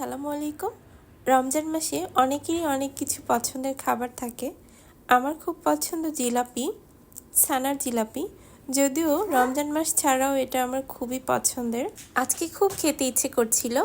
আসসালামু আলাইকুম। রমজান মাসে অনেকেরই অনেক কিছু পছন্দের খাবার থাকে। আমার খুব পছন্দ জিলাপি, ছানার জিলাপি। যদিও রমজান মাস ছাড়াও এটা আমার খুবই পছন্দের। আজকে খুব খেতে ইচ্ছে করছিল।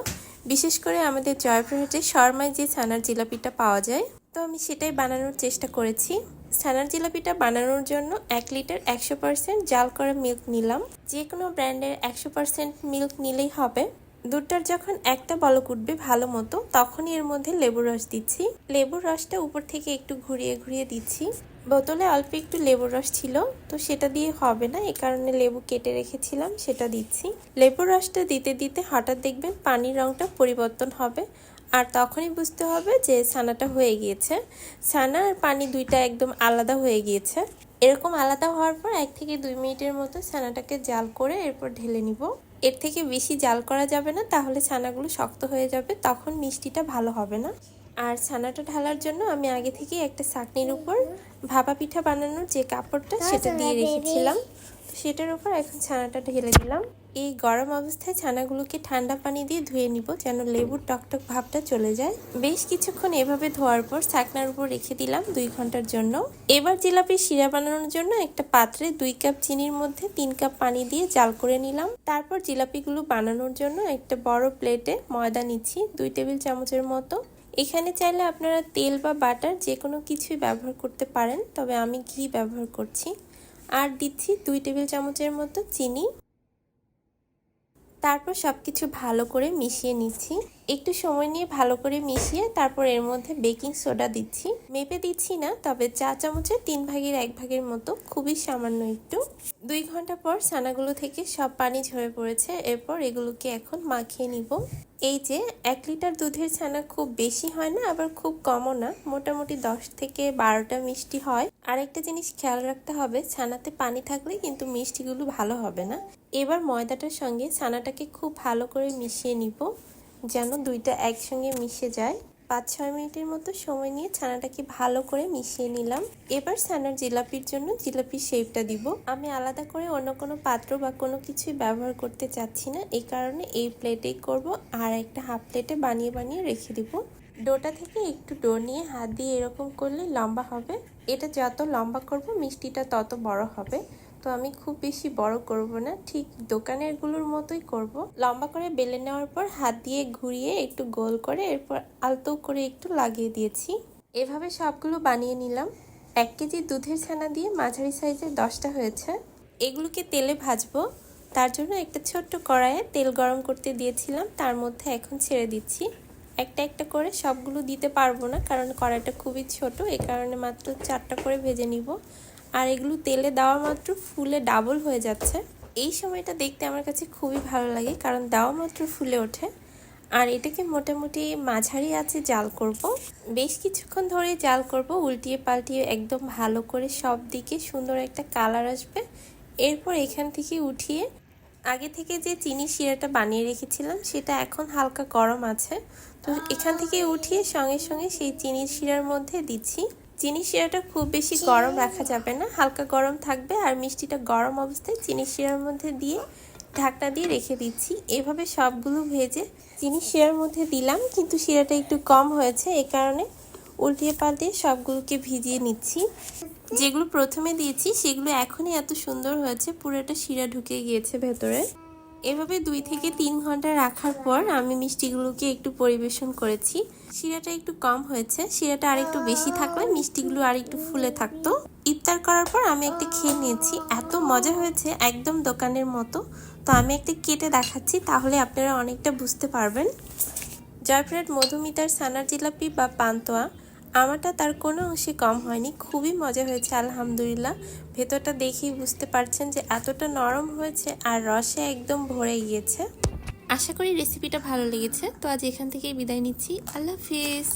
বিশেষ করে আমাদের জয়পুরহাটে শর্মায় যে ছানার জিলাপিটা পাওয়া যায়, তো আমি সেটাই বানানোর চেষ্টা করেছি। ছানার জিলাপিটা বানানোর জন্য এক লিটার একশো পার্সেন্ট জাল করা মিল্ক নিলাম। যে কোনো ব্র্যান্ডের একশো পার্সেন্ট মিল্ক নিলেই হবে। দুধটার যখন একটা বলক উঠবে ভালো মতো, তখনই এর মধ্যে লেবুর রস দিচ্ছি। লেবুর রসটা উপর থেকে একটু ঘুরিয়ে ঘুরিয়ে দিচ্ছি। বোতলে অল্প একটু লেবুর রস ছিল, তো সেটা দিয়ে হবে না, এ কারণে লেবু কেটে রেখেছিলাম, সেটা দিচ্ছি। লেবুর রসটা দিতে দিতে হঠাৎ দেখবেন পানির রঙটা পরিবর্তন হবে, আর তখনই বুঝতে হবে যে ছানাটা হয়ে গিয়েছে। ছানা আর পানি দুইটা একদম আলাদা হয়ে গিয়েছে। এরকম আলাদা হওয়ার পর এক থেকে দুই মিনিটের মতো ছানাটাকে জাল করে এরপর ঢেলে নিব। এর থেকে বেশি জাল করা যাবে না তাহলে ছানাগুলো শক্ত হয়ে যাবে তখন মিষ্টিটা ভালো হবে না। আর ছানাটা ঢালার জন্য আমি আগে থেকে একটা চাকনির উপর ভাপা পিঠা বানানোর যে কাপড়টা সেটা দিয়ে রেখেছিলাম। সেটার উপর এখন ছানাটা ঢেলে দিলাম। এই গরম অবস্থায় ছানাগুলোকে ঠান্ডা পানি দিয়ে ধুয়ে নিব যেন লেবুর টকটক ভাবটা চলে যায়। বেশ কিছুক্ষণ এভাবে ধোয়ার পর ছাকনার উপর রেখে দিলাম দুই ঘণ্টার জন্য। এবার জিলাপির শিরা বানানোর জন্য একটা পাত্রে দুই কাপ চিনির মধ্যে তিন কাপ পানি দিয়ে জাল করে নিলাম। তারপর জিলাপিগুলো বানানোর জন্য একটা বড় প্লেটে ময়দা নিচ্ছি দুই টেবিল চামচের মতো। এখানে চাইলে আপনারা তেল বা বাটার যে কোনো কিছুই ব্যবহার করতে পারেন, তবে আমি ঘি ব্যবহার করছি। আর দিচ্ছি দুই টেবিল চামচের মতো চিনি। তারপর সব কিছু ভালো করে মিশিয়ে নিচ্ছি। একটু সময় নিয়ে ভালো করে মিশিয়ে তারপর এর মধ্যে বেকিং সোডা দিচ্ছি। মেপে দিচ্ছি না, তবে চা চামচের তিন ভাগের এক ভাগের মতো, খুবই সামান্য একটু। দুই ঘণ্টা পর ছানাগুলো থেকে সব পানি ঝরে পড়েছে, এরপর এগুলোকে এখন মাখিয়ে নিব। এই যে, এক লিটার দুধের ছানা খুব বেশি হয় না, আবার খুব কমও না, মোটামুটি দশ থেকে বারোটা মিষ্টি হয়। আর একটা জিনিস খেয়াল রাখতে হবে, ছানাতে পানি থাকলে কিন্তু মিষ্টিগুলো ভালো হবে না। এবার ময়দাটার সঙ্গে ছানাটাকে খুব ভালো করে মিশিয়ে নিব। যেন দুইটা একসঙ্গে মিশে যায়। পাঁচ ছয় মিনিটের মতো সময় নিয়ে ছানাটাকে ভালো করে মিশিয়ে নিলাম। এবার ছানার জিলাপির জন্য জিলাপির শেপটা দিব। আমি আলাদা করে অন্য কোনো পাত্র বা কোনো কিছুই ব্যবহার করতে চাচ্ছি না। এই কারণে এই প্লেটেই করব আর একটা হাফ প্লেটে বানিয়ে বানিয়ে রেখে দিব। ডোটা থেকে একটু ডো নিয়ে হাত দিয়ে এরকম করলে লম্বা হবে। এটা যত লম্বা করব, মিষ্টিটা তত বড় হবে। তো আমি খুব বেশি বড় করব না। ঠিক দোকানেরগুলোর মতোই করব। লম্বা করে বেলে নেওয়ার পর হাত দিয়ে ঘুরিয়ে একটু গোল করে এরপর আলতো করে একটু লাগিয়ে দিয়েছি। এভাবে সবগুলো বানিয়ে নিলাম। এক কেজি দুধের ছানা দিয়ে মাঝারি সাইজের দশটা হয়েছে। এগুলোকে তেলে ভাজবো। তার জন্য একটা ছোট্ট কড়াইয়ে তেল গরম করতে দিয়েছিলাম। তার মধ্যে এখন ছেড়ে দিচ্ছি। একটা একটা করে সবগুলো দিতে পারব না, কারণ কড়াইটা খুবই ছোট। এ কারণে মাত্র চারটা করে ভেজে নিব। আর এগুলো তেলে দেওয়া মাত্র ফুলে ডাবল হয়ে যাচ্ছে। এই সময়টা দেখতে আমার কাছে খুবই ভালো লাগে, কারণ দেওয়া মাত্র ফুলে ওঠে। আর এটাকে মোটামুটি মাঝারি আছে জাল করব। বেশ কিছুক্ষণ ধরে জাল করব, উল্টিয়ে পাল্টিয়ে একদম ভালো করে সব দিকে সুন্দর একটা কালার আসবে। এরপর এখান থেকে উঠিয়ে আগে থেকে যে চিনি শিরাটা বানিয়ে রেখেছিলাম, সেটা এখন হালকা গরম আছে। তো এখান থেকে উঠিয়ে সঙ্গে সঙ্গে সেই চিনির শিরার মধ্যে দিচ্ছি। চিনি শিরাটা খুব বেশি গরম রাখা যাবে না। হালকা গরম থাকবে আর মিষ্টিটা গরম অবস্থায় চিনি শিরার মধ্যে দিয়ে ঢাকনা দিয়ে রেখে দিচ্ছি। এভাবে সবগুলো ভেজে চিনি শিরার মধ্যে দিলাম, কিন্তু শিরাটা একটু কম হয়েছে এই কারণে উল্টিয়ে পাল্টিয়ে সবগুলোকে ভিজিয়ে নিচ্ছি। যেগুলো প্রথমে দিয়েছি, সেগুলো এখনই এত সুন্দর হয়েছে, পুরোটা শিরা ঢুকে গিয়েছে ভেতরে। এভাবে দুই থেকে তিন ঘণ্টা রাখার পর আমি মিষ্টিগুলোকে একটু পরিবেশন করেছি। শিরাটা একটু কম হয়েছে, শিরাটা আর একটু বেশি থাকলে মিষ্টিগুলো আর একটু ফুলে থাকতো। ইফতার করার পর আমি একটা খেয়ে নিয়েছি। এত মজা হয়েছে একদম দোকানের মতো। তো আমি একটা কেটে দেখাচ্ছি, তাহলে আপনারা অনেকটা বুঝতে পারবেন। জয়প্রাট মধুমিতার সানার জিলাপি বা পান্তোয়া আমারটা তার কোনো অংশে কম হয়নি, খুবই মজা হয়েছে, আলহামদুলিল্লাহ। ভেতরটা দেখেই বুঝতে পারছেন যে এতটা নরম হয়েছে আর রসে একদম ভরে গিয়েছে। আশা করি রেসিপিটা ভালো লেগেছে, তো আজ এখান থেকেই বিদায় নিচ্ছি, আল্লাহ হাফিজ।